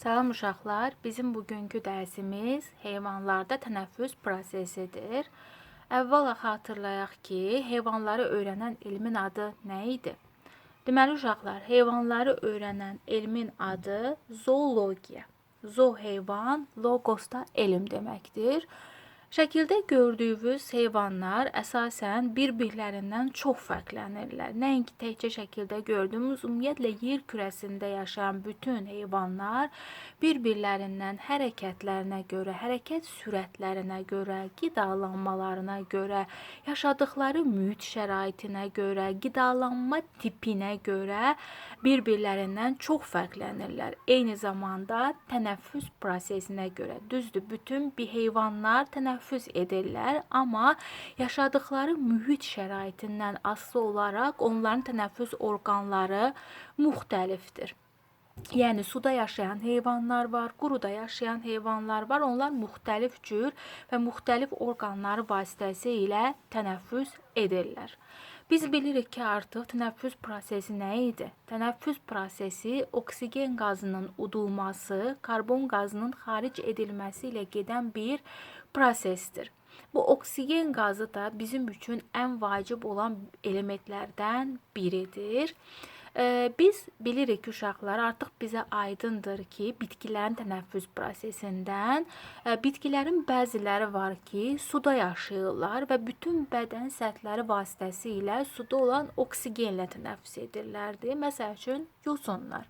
Salam uşaqlar, bizim bugünkü dərsimiz heyvanlarda tənəffüs prosesidir. Əvvəla xatırlayaq ki, heyvanları öyrənən elmin adı nə idi? Deməli uşaqlar, heyvanları öyrənən elmin adı zoologiya. Zo heyvan, logos da elm deməkdir. Şəkildə gördüyünüz heyvanlar əsasən bir-birlərindən çox fərqlənirlər. Nəinki təkcə şəkildə gördüyümüz, ümumiyyətlə yer kürəsində yaşayan bütün heyvanlar bir-birlərindən hərəkətlərinə görə, hərəkət sürətlərinə görə, qidalanmalarına görə, yaşadıkları mühit şəraitinə görə, qidalanma tipinə görə bir-birlərindən çox fərqlənirlər. Eyni zamanda tənəffüs prosesinə görə. Düzdür, bütün bir heyvanlar tənəffüs edirlər, amma yaşadıkları mühit şəraitindən asılı olaraq onların tənəffüs orqanları müxtəlifdir. Yəni suda yaşayan heyvanlar var, quruda yaşayan heyvanlar var. Onlar müxtəlif cür və müxtəlif orqanları vasitəsilə tənəffüs edirlər. Biz bilirik ki, artıq tənəffüs prosesi nə idi? Tənəffüs prosesi oksigen qazının udulması, karbon qazının xaric edilməsi ilə gedən bir prosesdir. Bu oksigen qazı da bizim üçün ən vacib olan elementlərdən biridir. Ee, Biz bilirik ki, uşaqlar artıq bizə aydındır ki, bitkilərin tənəffüs prosesindən e, bitkilərin bəziləri var ki, suda yaşayırlar və bütün bədən səthləri vasitəsilə suda olan oksigenlə tənəffüs edirlərdi. Məsəl üçün yosunlar.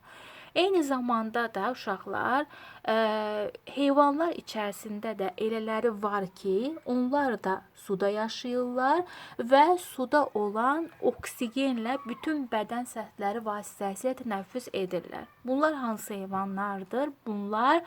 Eyni zamanda da uşaqlar e, heyvanlar içərisində də elələri var ki, onlar da suda yaşayırlar və suda olan oksigenlə bütün bədən səthləri vasitəsilə tənəffüs edirlər. Bunlar hansı heyvanlardır? Bunlar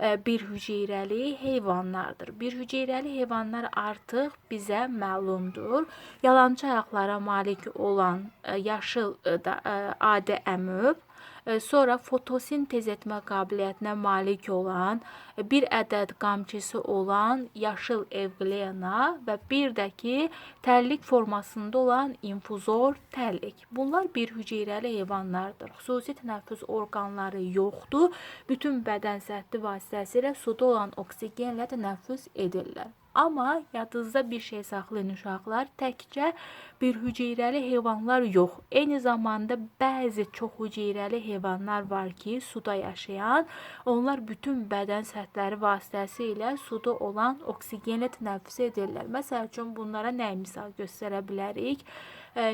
e, bir hüceyrəli heyvanlardır. Bir hüceyrəli heyvanlar artıq bizə məlumdur. Yalançı ayaqlara malik olan e, yaşıl e, da, e, adə əmüb Sonra fotosintez etmə qabiliyyətinə malik olan, e, bir ədəd qamçısı olan yaşıl evglena və bir də ki, tərlik formasında olan infuzor tərlik. Bunlar bir hüceyrəli heyvanlardır. Xüsusi tənəffüs orqanları yoxdur. Bütün bədən səthi vasitəsilə suda olan oksigenlə tənəffüs edirlər. Amma yadınızda bir şey saxlayın uşaqlar, təkcə bir hüceyrəli heyvanlar yox. Eyni zamanda bəzi çox hüceyrəli heyvanlar var ki, suda yaşayan. Onlar bütün bədən səthləri vasitəsilə suda olan oksigenlə tənəffüs edirlər. Məsəl üçün bunlara nə misal göstərə bilərik?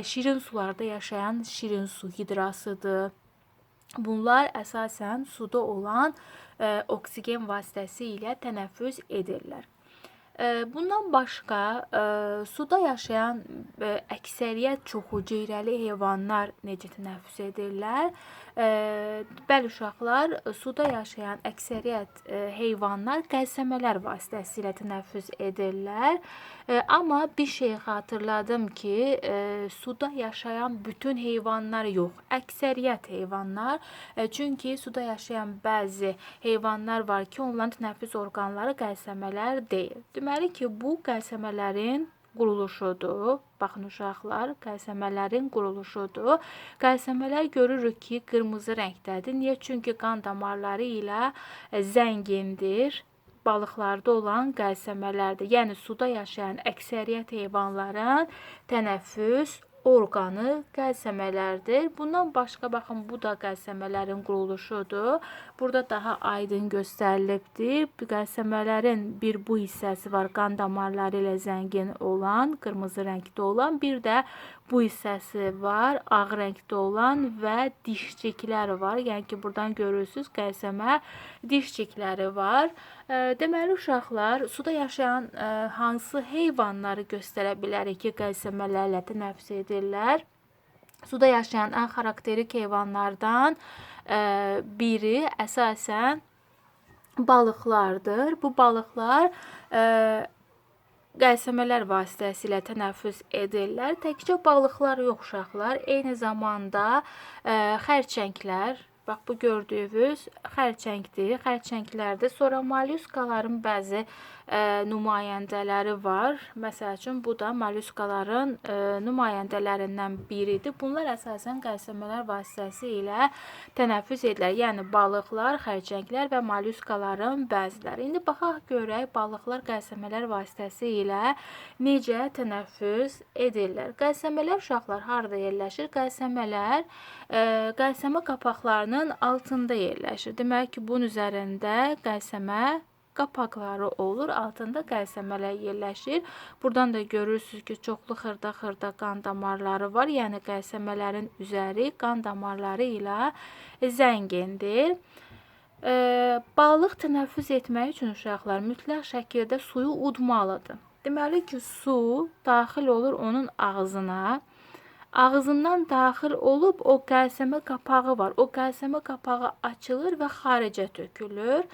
Şirin sularda yaşayan şirin su hidrasıdır. Bunlar əsasən suda olan ə, oksigen vasitəsilə tənəffüs edirlər. Ə, Bundan başqa ə, suda yaşayan ə, əksəriyyət çox hüceyrəli heyvanlar necə tənəffüs edirlər? Ə, Bəli uşaqlar, suda yaşayan əksəriyyət heyvanlar qəlsəmələr vasitəsilə tənəffüs edirlər. Amma bir şey xatırladım ki, suda yaşayan bütün heyvanlar yox, əksəriyyət heyvanlar. Çünki suda yaşayan bəzi heyvanlar var ki, onların tənəffüs orqanları qəlsəmələr deyil. Deməli ki, bu qəlsəmələrin quruluşudur. Baxın uşaqlar, qəlsəmələrin quruluşudur. Qəlsəmələr görürük ki, qırmızı rəngdədir. Niyə? Çünki qan damarları ilə e, zəngindir. Balıqlarda olan qəlsəmələrdir. Yəni suda yaşayan əksəriyyət heyvanların tənəffüs orqanı qəlsəmələrdir. Bundan başqa baxın bu da qəlsəmələrin quruluşudur. Burada daha aydın göstərilibdir. Qəlsəmələrin bir bu hissəsi var, qan damarları ilə zəngin olan, qırmızı rəngdə olan, bir də bu hissəsi var, ağ rəngdə olan və dişciklər var. Yəni ki, buradan görürsüz qəlsəmə dişcikləri var. Ə, Deməli uşaqlar, suda yaşayan ə, hansı heyvanları göstərə bilərik ki, qəlsəmələrlə tənəffüs edirlər? Suda yaşayan ən xarakterik heyvanlardan ə, biri əsasən balıqlardır. Bu balıqlar qəlsəmələr vasitəsilə tənəffüs edirlər. Təkcə balıqlar yox uşaqlar, eyni zamanda ə, xərçənglər Bax bu gördüyünüz xərçəngdir. Xərçənglərdir. Sonra mollyuskaların bəzi ə, nümayəndələri var. Məsəl üçün bu da mollyuskaların ə, nümayəndələrindən biridir. Bunlar əsasən qəlsəmələr vasitəsilə tənəffüs edirlər. Yəni balıqlar, xərçənglər və mollyuskaların bəziləri. İndi baxaq görək balıqlar qəlsəmələr vasitəsilə necə tənəffüs edirlər. Qəlsəmələr uşaqlar harda yerləşir? Qəlsəmələr ə, qəlsəmə qapaqlarının altında yerləşir. Demək ki, bunun üzərində qəlsəmə qapaqları olur. Altında qəlsəmələr yerləşir. Buradan da görürsüz ki, çoxlu xırda-xırda qan damarları var. Yəni qəlsəmələrin üzəri qan damarları ilə zəngindir. E, balıq tənəffüs etmək üçün uşaqlar mütləq şəkildə suyu udmalıdır. Deməli ki, su daxil olur onun ağzına. Ağzından daxil olub o qəlsəmə qapağı var. O qəlsəmə qapağı açılır və xaricə tökülür.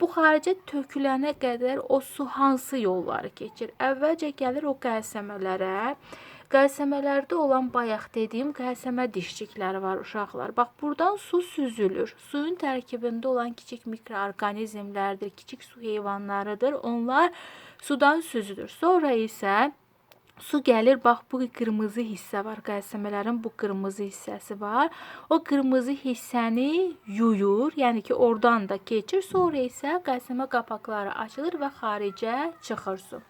Bu xaricə tökülənə qədər o su hansı yolları keçir? Əvvəlcə gəlir o qəlsəmələrə. Qəlsəmələrdə olan bayaq dediyim qəlsəmə dişçikləri var uşaqlar. Bax buradan su süzülür. Suyun tərkibində olan kiçik mikroorqanizmlərdir, kiçik su heyvanlarıdır. Onlar sudan süzülür. Sonra isə Su gəlir, bax bu qırmızı hissə var. Qəlsəmələrin bu qırmızı hissəsi var. O qırmızı hissəni yuyur, yəni ki, oradan da keçir. Sonra isə qəlsəmə qapaqları açılır və xaricə çıxır su.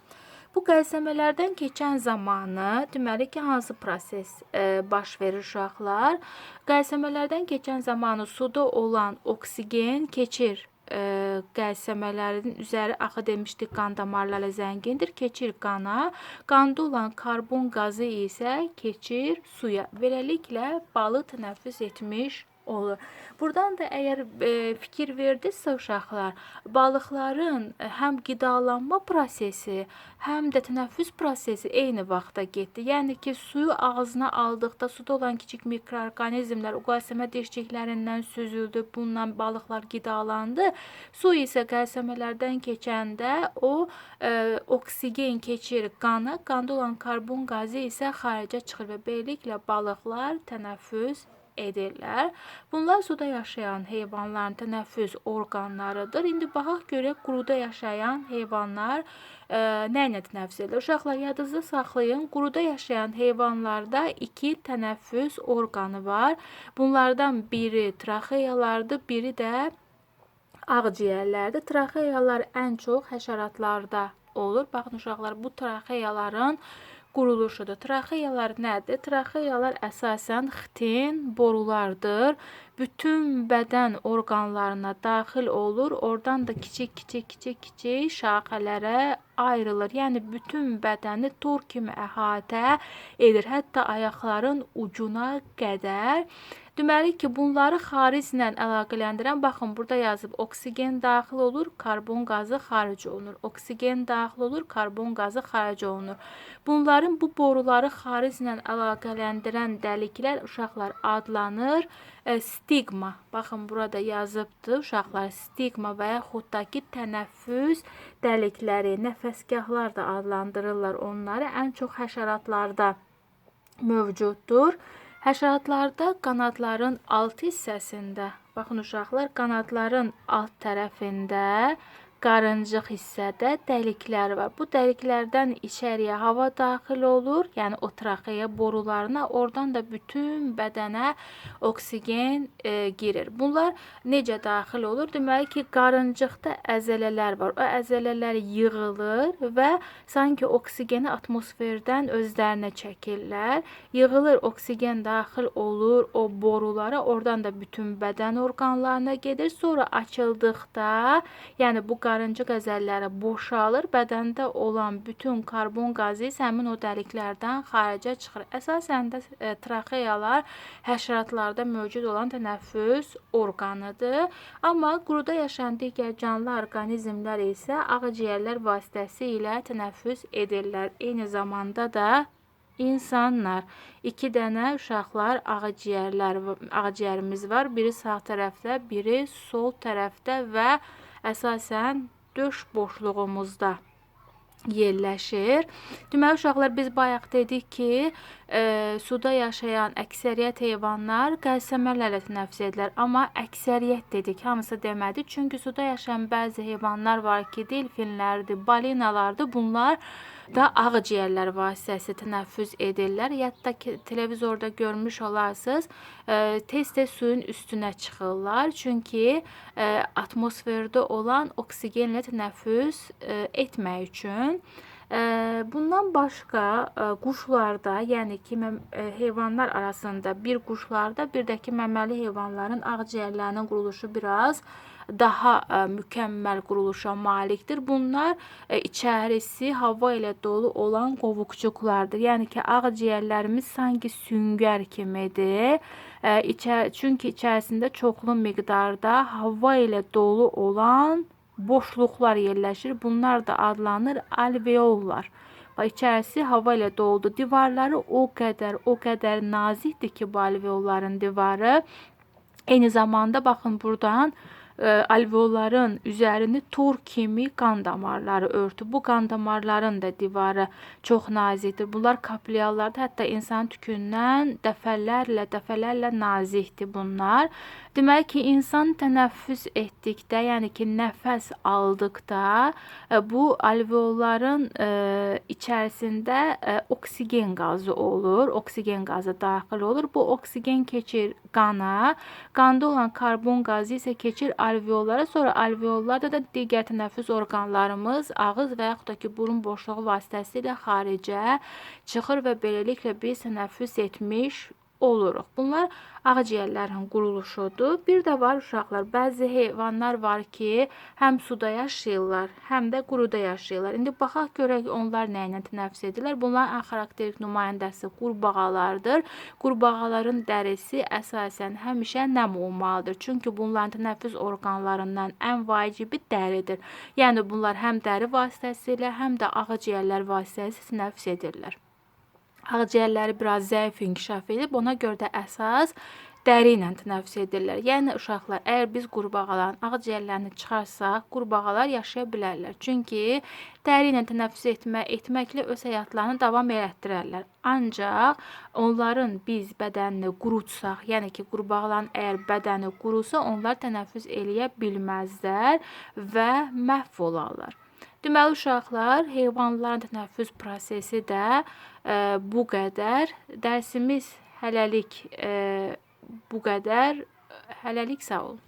Bu qəlsəmələrdən keçən zamanı, deməli ki, hansı proses e, baş verir uşaqlar? Qəlsəmələrdən keçən zamanı suda olan oksigen keçir e, qəlsəmələrin üzəri axı demişdik qan damarları zəngindir. Keçir qana. Qanda olan karbon qazı isə keçir suya. Beləliklə balı tənəffüs etmiş olur. Buradan da əgər e, fikir verdinizsə uşaqlar, balıqların e, həm qidalanma prosesi, həm də tənəffüs prosesi eyni vaxtda getdi. Yəni ki, suyu ağzına aldıqda suda olan kiçik mikroorqanizmlər qəlsəmə deşiklərindən süzüldü. Bununla balıqlar qidalandı. Su isə qəlsəmələrdən keçəndə o e, oksigen keçir qana, qanda olan karbon qazı isə xaricə çıxır və beləliklə balıqlar tənəffüs edirlər. Bunlar suda yaşayan heyvanların tənəffüs orqanlarıdır. İndi baxaq görək quruda yaşayan heyvanlar e, nə ilə tənəffüs edir? Uşaqlar yadınızda saxlayın. Quruda yaşayan heyvanlarda iki tənəffüs orqanı var. Bunlardan biri traxeyalardır, biri də ağciyərlərdir. Traxeyalar ən çox həşəratlarda olur. Baxın uşaqlar, bu traxeyaların quruluşudur. Traxeyalar nədir? Traxeyalar əsasən xitin borulardır. Bütün bədən orqanlarına daxil olur. Oradan da kiçik-kiçik kiçik-kiçik şaxələrə ayrılır. Yəni bütün bədəni tor kimi əhatə edir. Hətta ayaqların ucuna qədər. Deməli ki, bunları xariclə əlaqələndirən, baxın, burada yazıb oksigen daxil olur, karbon qazı xaric olunur. Oksigen daxil olur, karbon qazı xaric olunur. Bunların bu boruları xariclə əlaqələndirən dəliklər uşaqlar adlanır e, stigma. Baxın, burada yazıbdır uşaqlar stigma və yaxud da ki, tənəffüs dəlikləri, nəfəsgahlar da adlandırırlar onları. Ən çox həşəratlarda mövcuddur. Həşəratlarda qanadların alt hissəsində, baxın uşaqlar, qanadların alt tərəfində qarıncıq hissədə dəliklər var. Bu dəliklərdən içəriyə hava daxil olur, yəni o traxeya borularına, oradan da bütün bədənə oksigen e, girir. Bunlar necə daxil olur? Deməli ki, qarıncıqda əzələlər var. O əzələlər yığılır və sanki oksigeni atmosferdən özlərinə çəkirlər. Yığılır, oksigen daxil olur o borulara, oradan da bütün bədən orqanlarına gedir. Sonra açıldıqda, yəni bu qarıncıq qarıncıq əzəlləri boşalır, bədəndə olan bütün karbon qazı isə həmin o dəliklərdən xaricə çıxır. Əsasən də e, traxeyalar həşəratlarda mövcud olan tənəffüs orqanıdır. Amma quruda yaşayan digər canlı orqanizmlər isə ağciyərlər vasitəsilə tənəffüs edirlər. Eyni zamanda da insanlar. İki dənə uşaqlar ağciyərlər ağciyərimiz var. Biri sağ tərəfdə, biri sol tərəfdə və əsasən döş boşluğumuzda yerləşir. Deməli uşaqlar biz bayaq dedik ki, e, suda yaşayan əksəriyyət heyvanlar qəlsəmələrlə tənəffüs edirlər. Amma əksəriyyət dedik, hamısı demədik. Çünki suda yaşayan bəzi heyvanlar var ki, delfinlərdir, balinalardır. Bunlar da ağciyərlər vasitəsilə tənəffüs edirlər. Hətta ki, televizorda görmüş olarsınız, e, tez-tez suyun üstünə çıxırlar. Çünki e, atmosferdə olan oksigenlə tənəffüs e, etmək üçün Bundan başqa quşlarda, yəni ki, heyvanlar arasında bir quşlarda, bir də ki, məməli heyvanların ağciyərlərinin quruluşu biraz daha e, mükəmməl quruluşa malikdir. Bunlar e, içərisi hava ilə dolu olan qovuqcuqlardır. Yəni ki, ağciyərlərimiz sanki süngər kimidir. E, içə, çünki içərisində çoxlu miqdarda hava ilə dolu olan boşluqlar yerləşir. Bunlar da adlanır alveollar. Bax, içərisi hava ilə doludur. Divarları o qədər, o qədər nazikdir ki, bu alveolların divarı. Eyni zamanda baxın buradan alveolların üzərini tor kimi qan damarları örtüb. Bu qan damarların da divarı çox nazikdir. Bunlar kapilyarlardır. Hətta insan tükündən dəfələrlə, dəfələrlə nazikdir bunlar. Demək ki, insan tənəffüs etdikdə, yəni ki, nəfəs aldıqda e, bu alveolların e, içərisində e, oksigen qazı olur. Oksigen qazı daxil olur. Bu oksigen keçir qana. Qanda olan karbon qazı isə keçir alveollara. Sonra alveollarda da digər tənəffüs orqanlarımız ağız və yaxud da ki, burun boşluğu vasitəsilə xaricə çıxır və beləliklə biz tənəffüs etmiş oluruq. Bunlar ağciyərlərin quruluşudur. Bir də var uşaqlar, bəzi heyvanlar var ki, həm suda yaşayırlar, həm də quruda yaşayırlar. İndi baxaq görək onlar nə ilə tənəffüs edirlər. Bunların ən xarakterik nümayəndəsi qurbağalardır. Qurbağaların dərisi əsasən həmişə nəm olmalıdır. Çünki bunların tənəffüs orqanlarından ən vacibi dəridir. Yəni bunlar həm dəri vasitəsilə, həm də ağciyərlər vasitəsilə tənəffüs edirlər. Ağciyərləri biraz zəif inkişaf edib, ona görə də əsas dəri ilə tənəffüs edirlər. Yəni uşaqlar, əgər biz qurbağaların ağciyərlərini çıxarsaq, qurbağalar yaşaya bilərlər. Çünki dəri ilə tənəffüs etmə, etməklə öz həyatlarını davam elətdirərlər. Ancaq onların biz bədənini qurutsaq, yəni ki, qurbağaların əgər bədəni qurusa, onlar tənəffüs eləyə bilməzlər və məhv olarlar. Deməli uşaqlar, heyvanların tənəffüs prosesi də e, bu qədər. Dərsimiz hələlik e, bu qədər. Hələlik sağ olun.